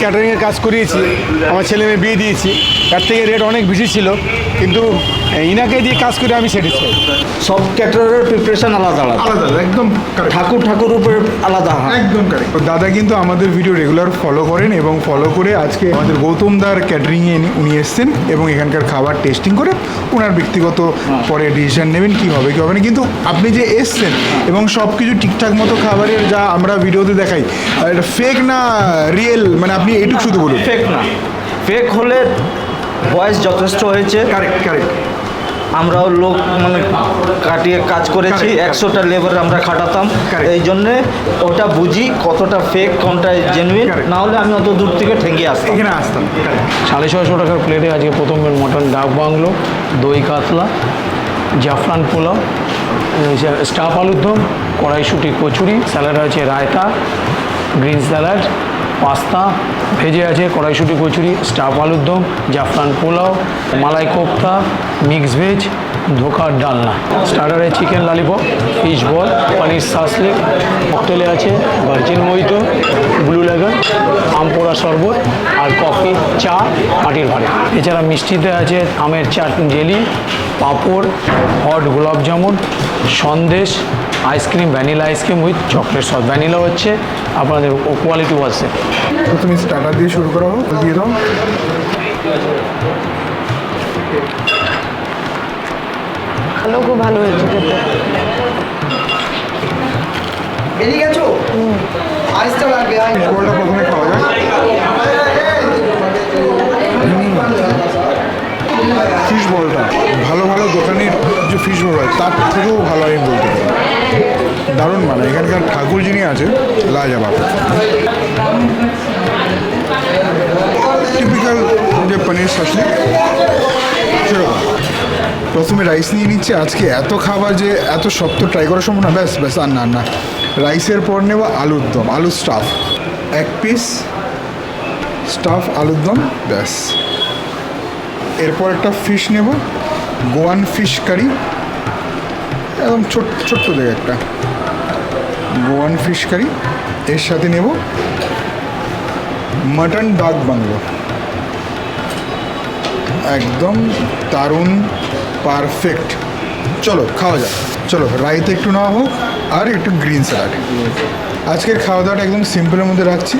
ক্যাটারিংয়ের কাজ করিয়েছি আমার ছেলে মেয়ে বিয়ে দিয়েছি তার থেকে রেট অনেক বেশি ছিল কিন্তু ইনাকে দিয়ে কাজ করে আমি স্যাটিসফাই সব ক্যাটারের প্রিপারেশন আলাদা আলাদা। আলাদা একদম ঠাকুর ঠাকুর উপরে আলাদা হয় একদম কারেক্ট দাদা কিন্তু আমাদের ভিডিও রেগুলার ফলো করেন এবং ফলো করে আজকে আমাদের গৌতম দার ক্যাটারিংয়ে উনি এসছেন এবং এখানকার খাবার টেস্টিং করে ওনার ব্যক্তিগত পরে ডিসিশন নেবেন কি হবে কি হবে না। কিন্তু আপনি যে এসছেন এবং সব কিছু ঠিকঠাক মতো খাবারের যা আমরা ভিডিওতে দেখাই এটা ফেক না রিয়েল মানে আপনি এইটুকু শুধু বলুন ফেক না। ফেক হলে বয়স যথেষ্ট হয়েছে। কারেক্ট কারেক্ট আমরাও লোক মানে কাটিয়ে কাজ করেছি. একশোটা লেবার আমরা খাটাতাম। এই জন্যে ওটা বুঝি কতটা ফেক কোনটা জেনুইন না হলে আমি অত দূর থেকে ঠেঙ্গে আসতাম। এখানে আসতাম সাড়ে ছয়শো টাকার প্লেটে আজকে প্রথম মটন ডাক বাংলো দই কাতলা জাফরান পোলাও স্টাফ আলুর দম কড়াইশুটি কচুরি স্যালাড আছে রায়তা গ্রিন স্যালাড পাস্তা, ভেজে আছে কড়াইশুটি, কচুরি, স্টাফ আলুর দম, জাফরান পোলাও, মালাই কোপ্তা, মিক্স ভেজ, ধোকার ডালনা। স্টার্টারে chicken lollipop fish ball paneer shashlik মকটেলে আছে ভার্জিন মহিতো ব্লু লেগার আমপোড়া শরবত আর কফি চা মাটির ভাড়ে এছাড়া মিষ্টিতে আছে আমের চাটনি, jelly, papad hot gulab jamun sandesh ice cream vanilla ice cream with chocolate sauce vanilla হচ্ছে আপনাদের কোয়ালিটিও আছে। তো তুমি স্টার্টার দিয়ে শুরু করা দিয়ে দাও। ভালো খুব ভালো হয়েছে খেতে। বেরিয়ে গেছো আইসটা লাগবে আই বলটা প্রথমে খাওয়া যাক। ফিশ বলটা ভালো ভালো দোকানের যে ফিশ বল হয় তার থেকেও ভালো আমি বলতে পারি। দারুণ মানে এখানকার ঠাকুর যিনি আছে লাজবাব টিপিক্যাল যে পনির শাসলি প্রথমে রাইস নিয়ে নিচ্ছে, আজকে এত খাবার যে এত শক্ত ট্রাই করা সম্ভব না, ব্যাস ব্যাস, আর না না। রাইসের পর নেব আলুর দম আলু স্টাফ এক পিস স্টাফ আলুর দম, ব্যাস। এরপর একটা ফিশ নেব, গোয়ান ফিশ কারি একদম ছোট্ট ছোট্ট দেখে একটা। গোয়ান ফিশ কারি এর সাথে নেব মাটন ডাক বাংলো। একদম দারুণ পারফেক্ট চলো, খাওয়া যাক। চলো, রাইতে একটু নেওয়া হোক, আর একটু গ্রিন স্যালাড আজকের খাওয়া দাওয়াটা একদম সিম্পলের মধ্যে রাখছি।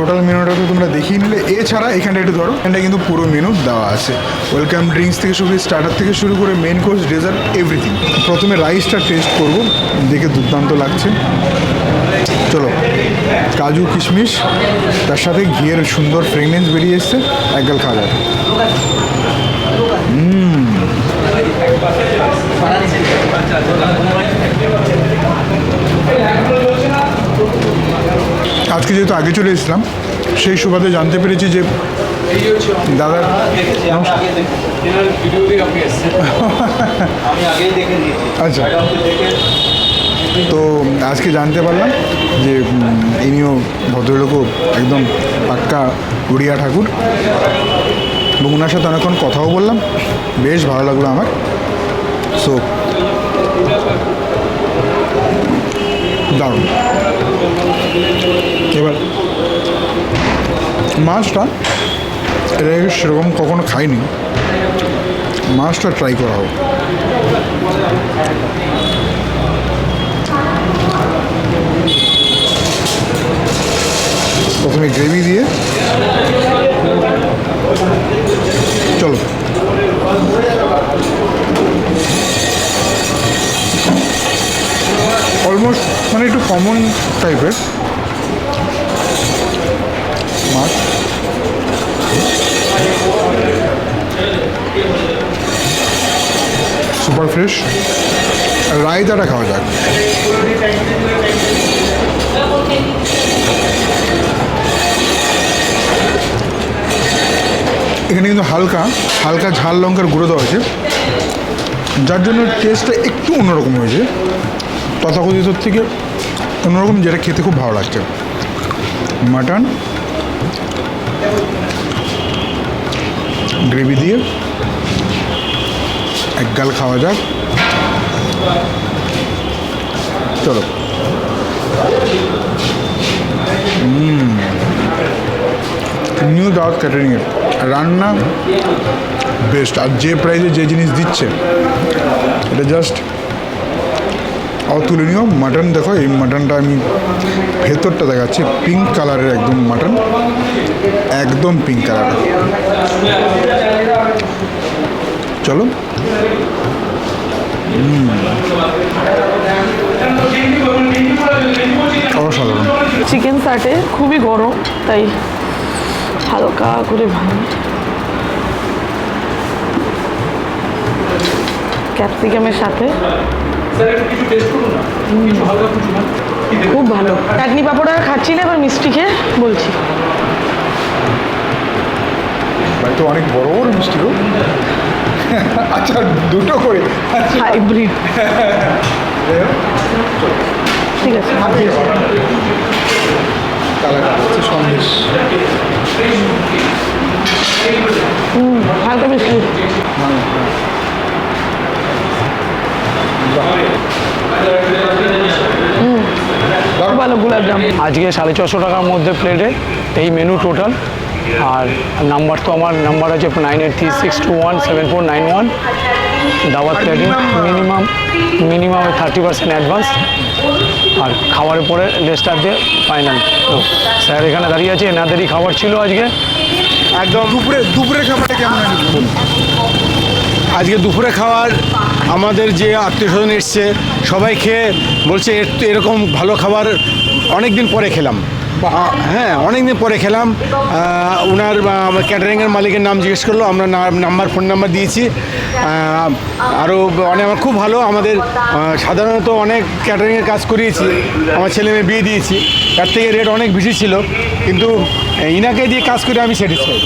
টোটাল মেনুটা তো তোমরা দেখিয়ে নিলে। এছাড়া এখানটা একটু ধরো, এখানটা কিন্তু পুরো মেনু দেওয়া আছে। ওয়েলকাম ড্রিঙ্কস থেকে শুরু স্টার্টার থেকে শুরু করে মেন কোর্স ডেজার্ট এভরিথিং প্রথমে রাইসটা টেস্ট করব, দেখে দুর্দান্ত লাগছে। চলো, কাজু, কিশমিশ, তার সাথে ঘিয়ের সুন্দর ফ্রেগনেন্স বেরিয়ে এসছে, একগাল খাওয়া যাবে আজকে যেহেতু আগে চলে এসেছিলাম, সেই সুবাদে জানতে পেরেছি যে দাদার আচ্ছা। তো আজকে জানতে পারলাম যে ইনিও ভদ্রলোকও একদম পাক্কা উড়িয়া ঠাকুর। এবং ওনার সাথে অনেকক্ষণ কথাও বললাম। বেশ ভালো লাগল আমার। সো দারুণ। এবার মাছটা এটা সেরকম কখনো খাইনি। মাছটা ট্রাই করা হোক। প্রথমে গ্রেভি দিয়ে মানে একটু কমন টাইপের মাছ। সুপার ফ্রেশ রায়তাটা খাওয়া যাক। এখানে কিন্তু হালকা হালকা ঝাল লঙ্কার গুঁড়ো দেওয়া হয়েছে। যার জন্য টেস্টটা একটু অন্যরকম হয়েছে। তথাকথিত থেকে অন্যরকম যেটা খেতে খুব ভালো লাগছে। মাটন। গ্রেভি দিয়ে। এক গাল খাওয়া যাক। চলো। নিউ দাওয়াত ক্যাটারিংয়ের রান্না বেস্ট আর যে প্রাইসে যে জিনিস দিচ্ছে, এটা জাস্ট অতুলনীয় মাটন দেখো, এই মাটনটা আমি ভেতরটা দেখাচ্ছি পিঙ্ক কালারের একদম মাটন একদম পিঙ্ক কালার চলো। অসাধারণ। চিকেন সাটে খুবই গরম, তাই হালকা করে ভাঙি ক্যাপসিকামের সাথে। খুব ভালো। চাটনি পাপড় আর খাচ্ছি না এবার মিষ্টি খেয়ে বলছি তো অনেক বড় বড় মিষ্টি গো। আচ্ছা দুটো করে। আচ্ছা হাইব্রিড ঠিক আছে। সন্দেশ। হালকা মিষ্টি। হুম, ভালো গোলাপ জাম আজকে সাড়ে ছশো টাকার মধ্যে প্লেটে এই মেনু টোটাল আর নাম্বার তো আমার নাম্বার আছে nine eight three six two one seven four nine one দাওয়াত প্লেটে minimum minimum thirty percent advance আর খাবারের পরে রেস্টার দিয়ে ফাইনাল তো স্যার এখানে দাঁড়িয়ে আছে এনাদেরই খাবার ছিল আজকে। একদম। দুপুরে দুপুরের খাবারটা কেমন? আজকে দুপুরে খাওয়ার আমাদের যে আত্মীয় স্বজন এসছে সবাই খেয়ে বলছে এরকম ভালো খাবার অনেক দিন পরে খেলাম। হ্যাঁ অনেক দিন পরে খেলাম। ওনার ক্যাটারিংয়ের মালিকের নাম জিজ্ঞেস করল আমরা নাম্বার ফোন নাম্বার দিয়েছি। আরও অনেক আমার খুব ভালো আমাদের সাধারণত অনেক ক্যাটারিংয়ের কাজ করিয়েছি। আমার ছেলে মেয়ে বিয়ে দিয়েছি। তার থেকে রেট অনেক বেশি ছিল। কিন্তু ইনাকে দিয়ে কাজ করে আমি স্যাটিসফাই